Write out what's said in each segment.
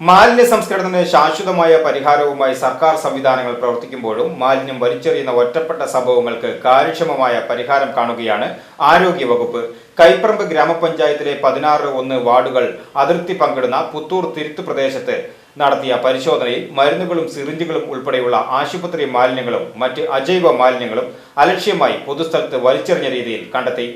മാലിന്യ സംസ്കരണത്തിന് ശാശ്വതമായ പരിഹാരവുമായി സർക്കാർ സംവിധാനങ്ങൾ പ്രവർത്തിക്കുമ്പോഴും മാലിന്യം വലിച്ചെറിയുന്ന ഒറ്റപ്പെട്ട സംഭവങ്ങൾക്ക് കാര്യക്ഷമമായ പരിഹാരം കാണുകയാണ് ആരോഗ്യവകുപ്പ് കൈപ്പറമ്പ് ഗ്രാമപഞ്ചായത്തിലെ പതിനാറ് ഒന്ന് വാർഡുകൾ അതിർത്തി പങ്കിടുന്ന പുത്തൂർ തിരുത്ത് പ്രദേശത്ത് നടത്തിയ പരിശോധനയിൽ മരുന്നുകളും സിറിഞ്ചുകളും ഉൾപ്പെടെയുള്ള ആശുപത്രി മാലിന്യങ്ങളും മറ്റ് അജൈവ മാലിന്യങ്ങളും അലക്ഷ്യമായി പൊതുസ്ഥലത്ത് വലിച്ചെറിഞ്ഞ രീതിയിൽ കണ്ടെത്തി.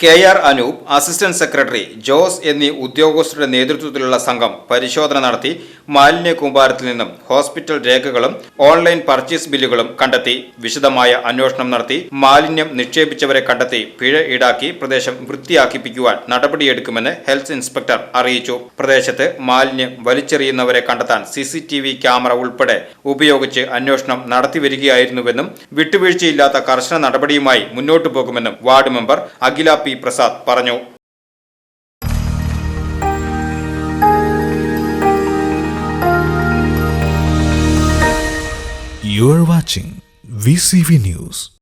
K R Anoop assistant secretary Jose എന്നീ ഉദ്യോഗസ്ഥരുടെ നേതൃത്വത്തിലുള്ള സംഘം പരിശോധന നടത്തി മാലിന്യ കൂമ്പാരത്തിൽ നിന്നും ഹോസ്പിറ്റൽ രേഖകളും ഓൺലൈൻ പർച്ചേസ് ബില്ലുകളും കണ്ടെത്തി വിശദമായ അന്വേഷണം നടത്തി മാലിന്യം നിക്ഷേപിച്ചവരെ കണ്ടെത്തി പിഴ ഈടാക്കി പ്രദേശം വൃത്തിയാക്കിപ്പിക്കുവാൻ നടപടിയെടുക്കുമെന്ന് ഹെൽത്ത് ഇൻസ്പെക്ടർ അറിയിച്ചു. പ്രദേശത്ത് മാലിന്യം വലിച്ചെറിയുന്നവരെ കണ്ടെത്താൻ സിസിടിവി ക്യാമറ ഉൾപ്പെടെ ഉപയോഗിച്ച് അന്വേഷണം നടത്തിവരികയായിരുന്നുവെന്നും വിട്ടുവീഴ്ചയില്ലാത്ത കർശന നടപടിയുമായി മുന്നോട്ടു പോകുമെന്നും ward member Akhila P Prasad പറഞ്ഞു You are watching VCV News.